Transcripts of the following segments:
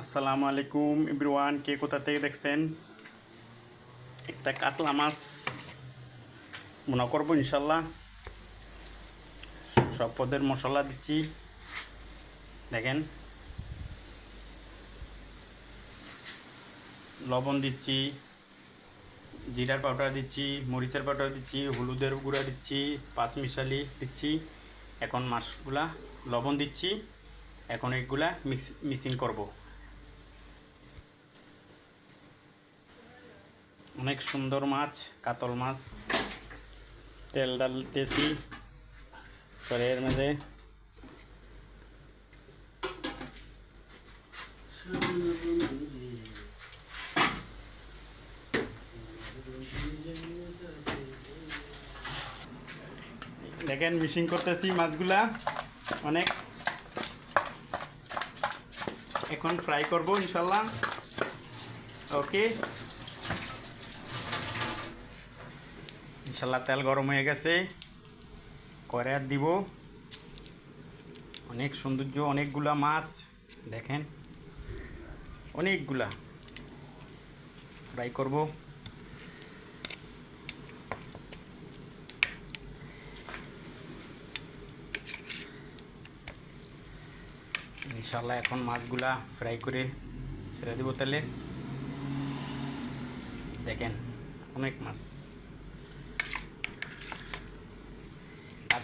আসসালামু আলাইকুম এভরিওয়ান, কে কোথা থেকে দেখছেন? একটা কাতলা মাছ মনে করব ইনশাল্লাহ। সব পদের মশলা দিচ্ছি। দেখেন। লবণ দিচ্ছি, জিরার পাউডার দিচ্ছি, মরিচের পাউডার দিচ্ছি, হলুদের গুঁড়া দিচ্ছি পাঁচ মিশালি দিচ্ছি। এখন মাছগুলা লবণ দিচ্ছি। এখন এগুলা মিক্স মিক্সিং করব। অনেক সুন্দর মাছ, কাতল মাছ। তেল ডালতেছি পরে এর মধ্যে দেখেন মিশিং করতেছি মাছগুলা। অনেক। এখন ফ্রাই করব, ইনশাল্লাহ। ওকে ইনশাল্লাহ তেল গরম হয়ে গেছে। করে আর দিব। অনেক সৌন্দর্য, অনেকগুলা মাছ, দেখেন। অনেকগুলা। ফ্রাই করব। ইনশাল্লাহ এখন মাছগুলা ফ্রাই করে ছেড়ে দেবো তেলে। দেখেন, অনেক মাছ।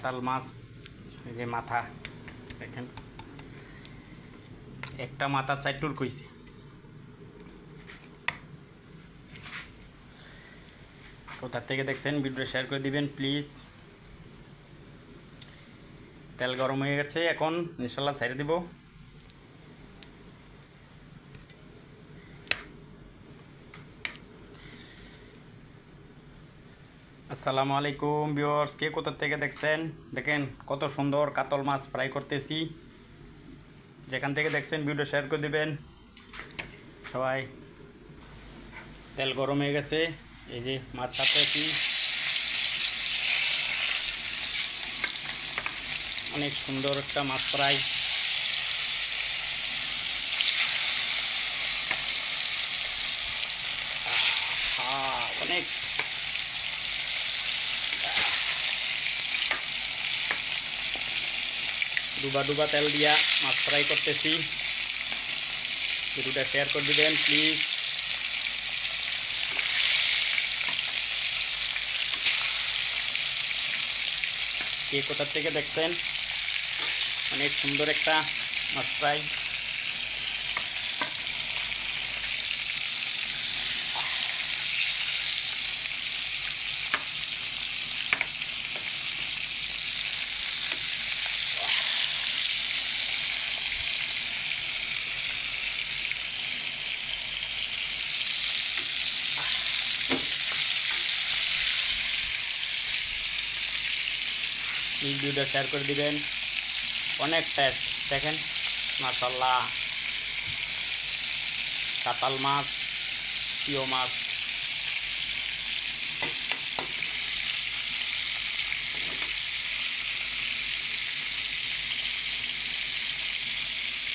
কাতাল মাছ, এই যে মাথা, দেখেন। একটা মাথা চারটুর কইছে। কোথার থেকে দেখছেন? ভিডিও শেয়ার করে দিবেন প্লিজ তেল গরম হয়ে গেছে, এখন ইনশাল্লাহ ছেড়ে দিব। আসসালামু আলাইকুম ভিউয়ার্স, কে কোথা থেকে দেখছেন? দেখেন কত সুন্দর কাতল মাছ ফ্রাই করতেছি। যেখান থেকে দেখছেন ভিডিও শেয়ার করে দিবেন। সবাই, তেল গরম হয়ে গেছে। এই যে মাছ ছাড়তেছি। অনেক সুন্দর একটা মাছ ফ্রাই আহা, অনেক ডুবা ডুবা তেল দিয়া মাছ ফ্রাই করতেছি। ভিডিওটা শেয়ার করে দিবেন প্লিজ কে কোথার থেকে দেখছেন? অনেক সুন্দর একটা মাছ ফ্রাই। ভিডিওটা শেয়ার করে দিবেন। অনেক টেস্ট দেখেন? মাসাল্লাহ কাতাল মাছ প্রিয় মাছ।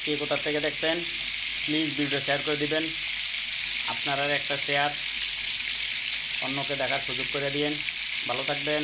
কে কোথা থেকে দেখছেন? প্লিজ ভিডিও শেয়ার করে দিবেন। আপনারা একটা শেয়ার অন্যকে দেখার সুযোগ করে দিন ভালো থাকবেন।